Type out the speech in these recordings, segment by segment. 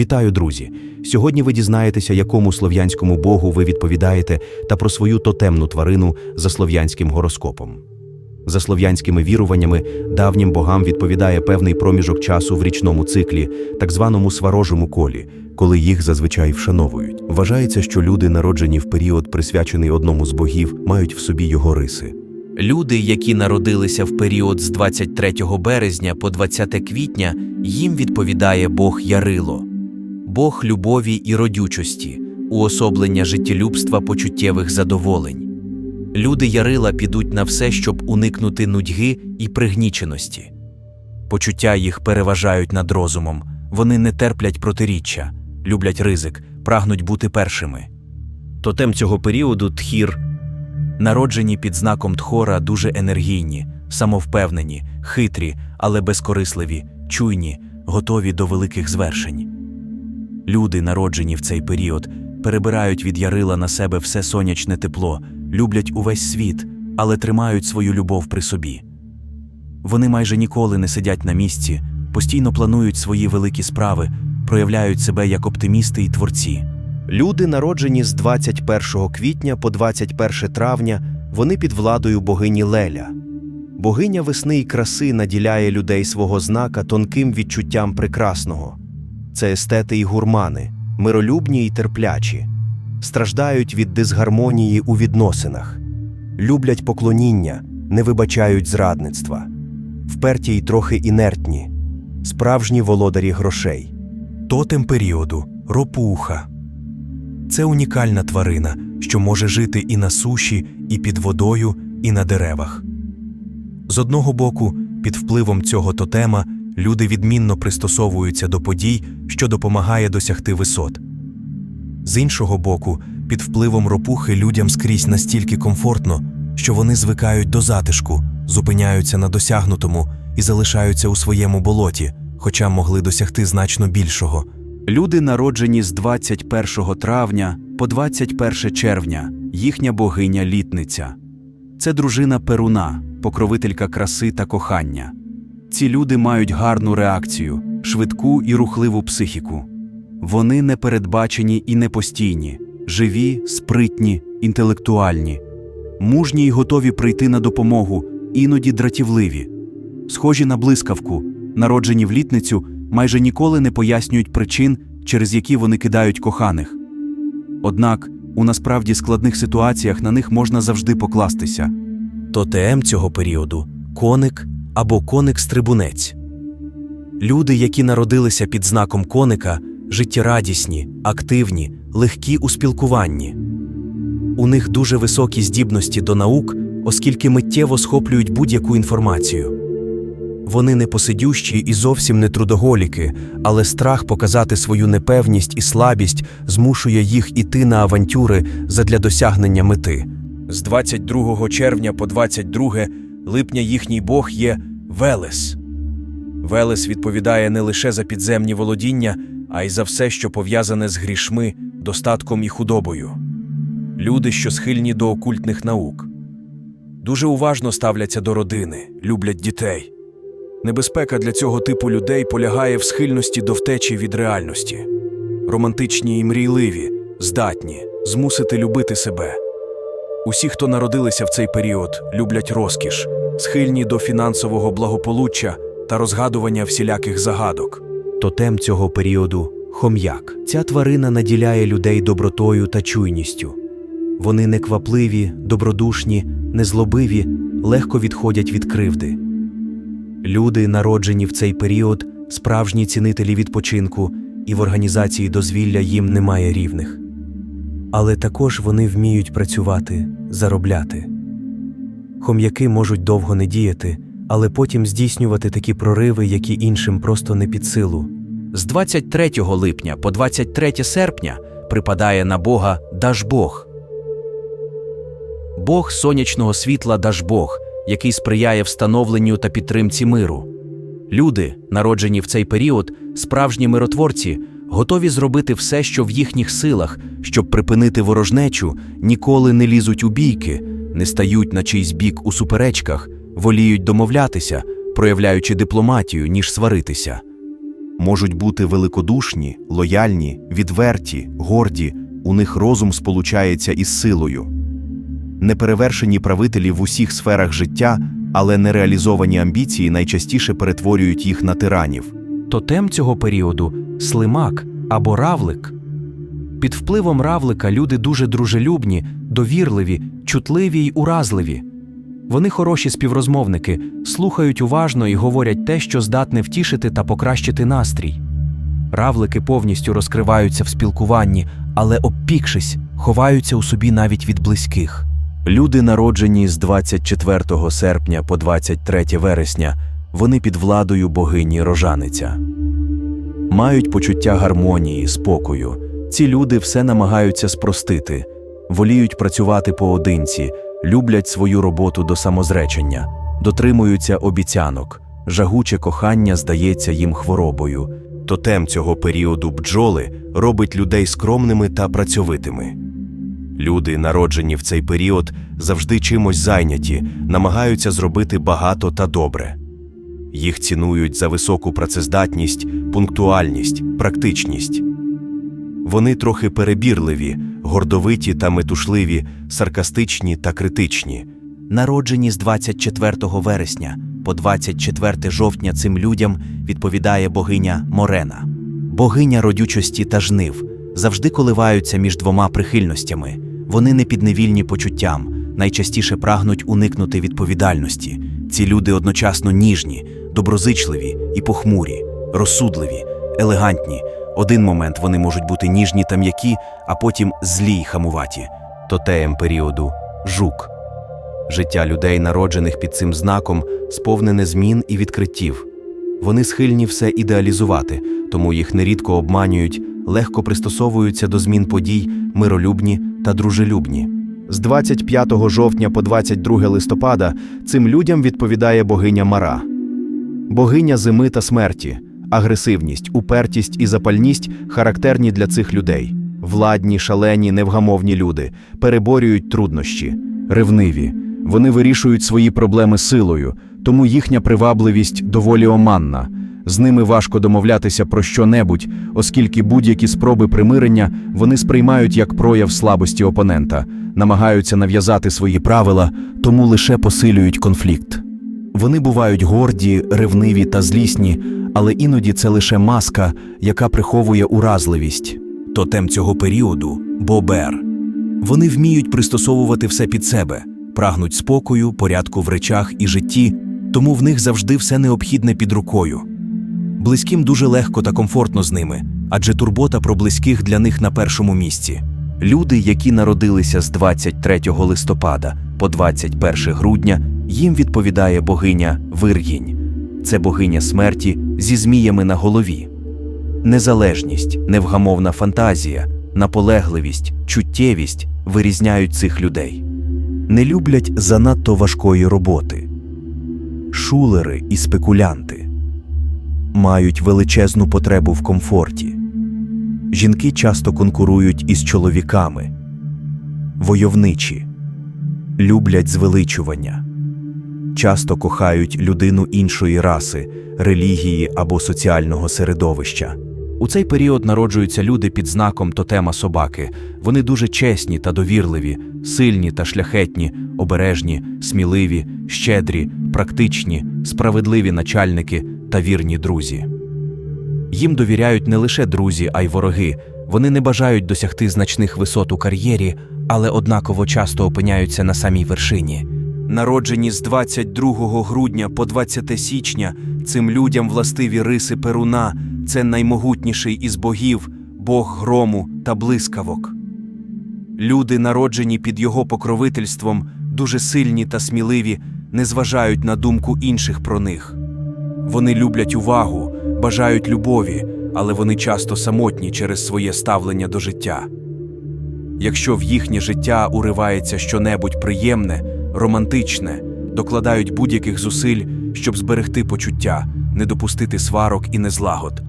Вітаю, друзі! Сьогодні ви дізнаєтеся, якому слов'янському богу ви відповідаєте та про свою тотемну тварину за слов'янським гороскопом. За слов'янськими віруваннями, давнім богам відповідає певний проміжок часу в річному циклі, так званому сварожому колі, коли їх зазвичай вшановують. Вважається, що люди, народжені в період, присвячений одному з богів, мають в собі його риси. Люди, які народилися в період з 23 березня по 20 квітня, їм відповідає Бог Ярило, Бог любові і родючості, уособлення життєлюбства почуттєвих задоволень. Люди Ярила підуть на все, щоб уникнути нудьги і пригніченості. Почуття їх переважають над розумом, вони не терплять протиріччя, люблять ризик, прагнуть бути першими. Тотем цього періоду тхір Народжені під знаком Тхора дуже енергійні, самовпевнені, хитрі, але безкорисливі, чуйні, готові до великих звершень. Люди, народжені в цей період, перебирають від ярила на себе все сонячне тепло, люблять увесь світ, але тримають свою любов при собі. Вони майже ніколи не сидять на місці, постійно планують свої великі справи, проявляють себе як оптимісти і творці. Люди, народжені з 21 квітня по 21 травня, вони під владою богині Леля. Богиня весни й краси наділяє людей свого знака тонким відчуттям прекрасного. Це естети й гурмани, миролюбні й терплячі, страждають від дисгармонії у відносинах, люблять поклоніння, не вибачають зрадництва, вперті й трохи інертні, справжні володарі грошей. Тотем періоду ропуха. Це унікальна тварина, що може жити і на суші, і під водою, і на деревах. З одного боку, під впливом цього тотема люди відмінно пристосовуються до подій, що допомагає досягти висот. З іншого боку, під впливом ропухи людям скрізь настільки комфортно, що вони звикають до затишку, зупиняються на досягнутому і залишаються у своєму болоті, хоча могли досягти значно більшого. Люди, народжені з 21 травня по 21 червня, їхня богиня літниця. Це дружина Перуна, покровителька краси та кохання. Ці люди мають гарну реакцію, швидку і рухливу психіку. Вони непередбачені і непостійні, живі, спритні, інтелектуальні, мужні й готові прийти на допомогу, іноді дратівливі. Схожі на блискавку, народжені в літницю, майже ніколи не пояснюють причин, через які вони кидають коханих. Однак у насправді складних ситуаціях на них можна завжди покластися. Тотем цього періоду коник або коник-стрибунець. Люди, які народилися під знаком коника, життєрадісні, активні, легкі у спілкуванні. У них дуже високі здібності до наук, оскільки миттєво схоплюють будь-яку інформацію. Вони не посидющі і зовсім не трудоголіки, але страх показати свою непевність і слабість змушує їх іти на авантюри задля досягнення мети. З 22 червня по 22 липня їхній бог є Велес. Велес відповідає не лише за підземні володіння, а й за все, що пов'язане з грішми, достатком і худобою. Люди, що схильні до окультних наук. Дуже уважно ставляться до родини, люблять дітей. Небезпека для цього типу людей полягає в схильності до втечі від реальності. Романтичні і мрійливі, здатні змусити любити себе. Усі, хто народилися в цей період, люблять розкіш, схильні до фінансового благополуччя та розгадування всіляких загадок. Тотем цього періоду хом'як. Ця тварина наділяє людей добротою та чуйністю. Вони неквапливі, добродушні, незлобиві, легко відходять від кривди. Люди, народжені в цей період, справжні цінителі відпочинку, і в організації дозвілля їм немає рівних. Але також вони вміють працювати, заробляти. Хом'яки можуть довго не діяти, але потім здійснювати такі прориви, які іншим просто не під силу. З 23 липня по 23 серпня припадає на Бога Дажбог. Бог сонячного світла Дажбог, який сприяє встановленню та підтримці миру. Люди, народжені в цей період, справжні миротворці, готові зробити все, що в їхніх силах, щоб припинити ворожнечу, ніколи не лізуть у бійки, не стають на чийсь бік у суперечках, воліють домовлятися, проявляючи дипломатію, ніж сваритися. можуть бути великодушні, лояльні, відверті, горді, у них розум сполучається із силою. Неперевершені правителі в усіх сферах життя, але нереалізовані амбіції найчастіше перетворюють їх на тиранів. Тотем цього періоду слимак або равлик. Під впливом равлика люди дуже дружелюбні, довірливі, чутливі й уразливі. Вони хороші співрозмовники, слухають уважно і говорять те, що здатне втішити та покращити настрій. Равлики повністю розкриваються в спілкуванні, але, обпікшись, ховаються у собі навіть від близьких. Люди, народжені з 24 серпня по 23 вересня, вони під владою богині Рожаниця. Мають почуття гармонії, спокою. Ці люди все намагаються спростити, воліють працювати поодинці, люблять свою роботу до самозречення, дотримуються обіцянок. Жагуче кохання здається їм хворобою. Тотем цього періоду бджоли робить людей скромними та працьовитими. Люди, народжені в цей період, завжди чимось зайняті, намагаються зробити багато та добре. Їх цінують за високу працездатність, пунктуальність, практичність. Вони трохи перебірливі, гордовиті та метушливі, саркастичні та критичні. Народжені з 24 вересня по 24 жовтня цим людям відповідає богиня Морена. Богиня родючості та жнив завжди коливаються між двома прихильностями. Вони не підневільні почуттям, найчастіше прагнуть уникнути відповідальності. Ці люди одночасно ніжні, доброзичливі і похмурі, розсудливі, елегантні. Один момент вони можуть бути ніжні та м'які, а потім злі й хамуваті. Тотеєм періоду жук. Життя людей, народжених під цим знаком, сповнене змін і відкриттів. Вони схильні все ідеалізувати, тому їх нерідко обманюють, легко пристосовуються до змін подій, миролюбні та дружелюбні. З 25 жовтня по 22 листопада цим людям відповідає богиня Мара. Богиня зими та смерті, агресивність, упертість і запальність характерні для цих людей. Владні, шалені, невгамовні люди переборюють труднощі, ревниві. Вони вирішують свої проблеми силою, тому їхня привабливість доволі оманна. З ними важко домовлятися про що-небудь, оскільки будь-які спроби примирення вони сприймають як прояв слабості опонента, намагаються нав'язати свої правила, тому лише посилюють конфлікт. Вони бувають горді, ревниві та злісні, але іноді це лише маска, яка приховує уразливість. Тотем цього періоду бобер. Вони вміють пристосовувати все під себе, прагнуть спокою, порядку в речах і житті, тому в них завжди все необхідне під рукою. Близьким дуже легко та комфортно з ними, адже турбота про близьких для них на першому місці. Люди, які народилися з 23 листопада по 21 грудня, їм відповідає богиня Виргінь. Це богиня смерті зі зміями на голові. Незалежність, невгамовна фантазія, наполегливість, чуттєвість вирізняють цих людей. Не люблять занадто важкої роботи. Шулери і спекулянти мають величезну потребу в комфорті. Жінки часто конкурують із чоловіками, войовничі, люблять звеличування, часто кохають людину іншої раси, релігії або соціального середовища. У цей період народжуються люди під знаком тотема собаки. Вони дуже чесні та довірливі, сильні та шляхетні, обережні, сміливі, щедрі, практичні, справедливі начальники та вірні друзі. Їм довіряють не лише друзі, а й вороги. Вони не бажають досягти значних висот у кар'єрі, але однаково часто опиняються на самій вершині. Народжені з 22 грудня по 20 січня, цим людям властиві риси Перуна це наймогутніший із богів, бог грому та блискавок. Люди, народжені під його покровительством, дуже сильні та сміливі, не зважають на думку інших про них. Вони люблять увагу, бажають любові, але вони часто самотні через своє ставлення до життя. Якщо в їхнє життя уривається щонебудь приємне, романтичне, докладають будь-яких зусиль, щоб зберегти почуття, не допустити сварок і незлагод.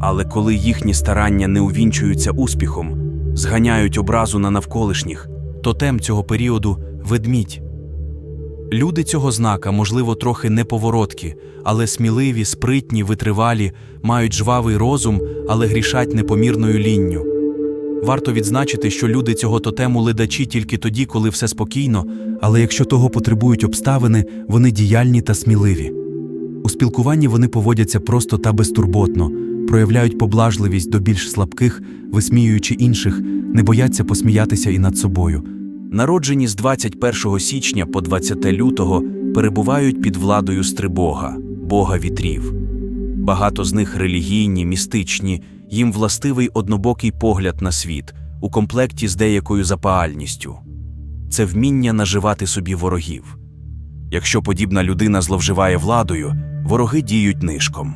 Але коли їхні старання не увінчуються успіхом, зганяють образу на навколишніх, тотем цього періоду ведмідь. Люди цього знака, можливо, трохи неповороткі, але сміливі, спритні, витривалі, мають жвавий розум, але грішать непомірною лінню. Варто відзначити, що люди цього тотему ледачі тільки тоді, коли все спокійно, але якщо того потребують обставини, вони діяльні та сміливі. У спілкуванні вони поводяться просто та безтурботно, проявляють поблажливість до більш слабких, висміюючи інших, не бояться посміятися і над собою. Народжені з 21 січня по 20 лютого перебувають під владою Стрибога, бога вітрів. Багато з них релігійні, містичні, їм властивий однобокий погляд на світ у комплекті з деякою запаальністю. Це вміння наживати собі ворогів. Якщо подібна людина зловживає владою, вороги діють нишком.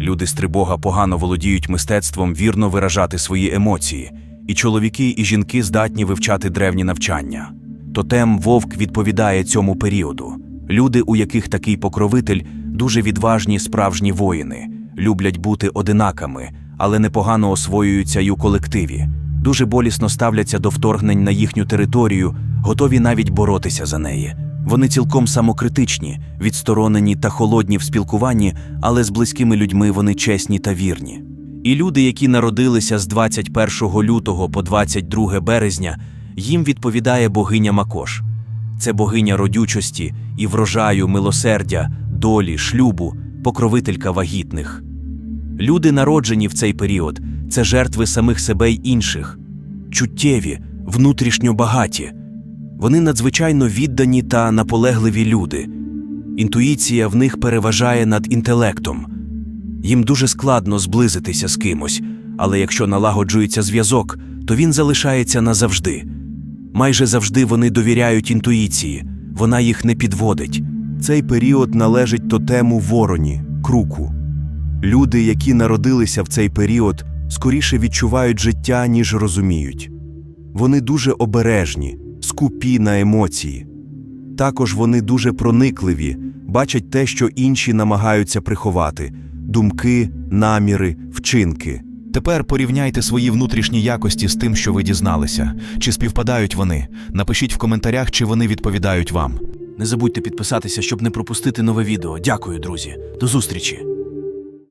Люди Стрибога погано володіють мистецтвом вірно виражати свої емоції, і чоловіки і жінки здатні вивчати древні навчання. Тотем вовк відповідає цьому періоду. Люди, у яких такий покровитель, дуже відважні справжні воїни, люблять бути одинаками, але непогано освоюються й у колективі, дуже болісно ставляться до вторгнень на їхню територію, готові навіть боротися за неї. Вони цілком самокритичні, відсторонені та холодні в спілкуванні, але з близькими людьми вони чесні та вірні. І люди, які народилися з 21 лютого по 22 березня, їм відповідає богиня Макош. Це богиня родючості і врожаю, милосердя, долі, шлюбу, покровителька вагітних. Люди, народжені в цей період, це жертви самих себе й інших, чуттєві, внутрішньо багаті. Вони надзвичайно віддані та наполегливі люди. Інтуїція в них переважає над інтелектом. Їм дуже складно зблизитися з кимось, але якщо налагоджується зв'язок, то він залишається назавжди. Майже завжди вони довіряють інтуїції, вона їх не підводить. Цей період належить тотему вороні, круку. Люди, які народилися в цей період, скоріше відчувають життя, ніж розуміють. Вони дуже обережні, скупі на емоції. Також вони дуже проникливі, бачать те, що інші намагаються приховати думки, наміри, вчинки. Тепер порівняйте свої внутрішні якості з тим, що ви дізналися. Чи співпадають вони? Напишіть в коментарях, чи вони відповідають вам. Не забудьте підписатися, щоб не пропустити нове відео. Дякую, друзі. До зустрічі!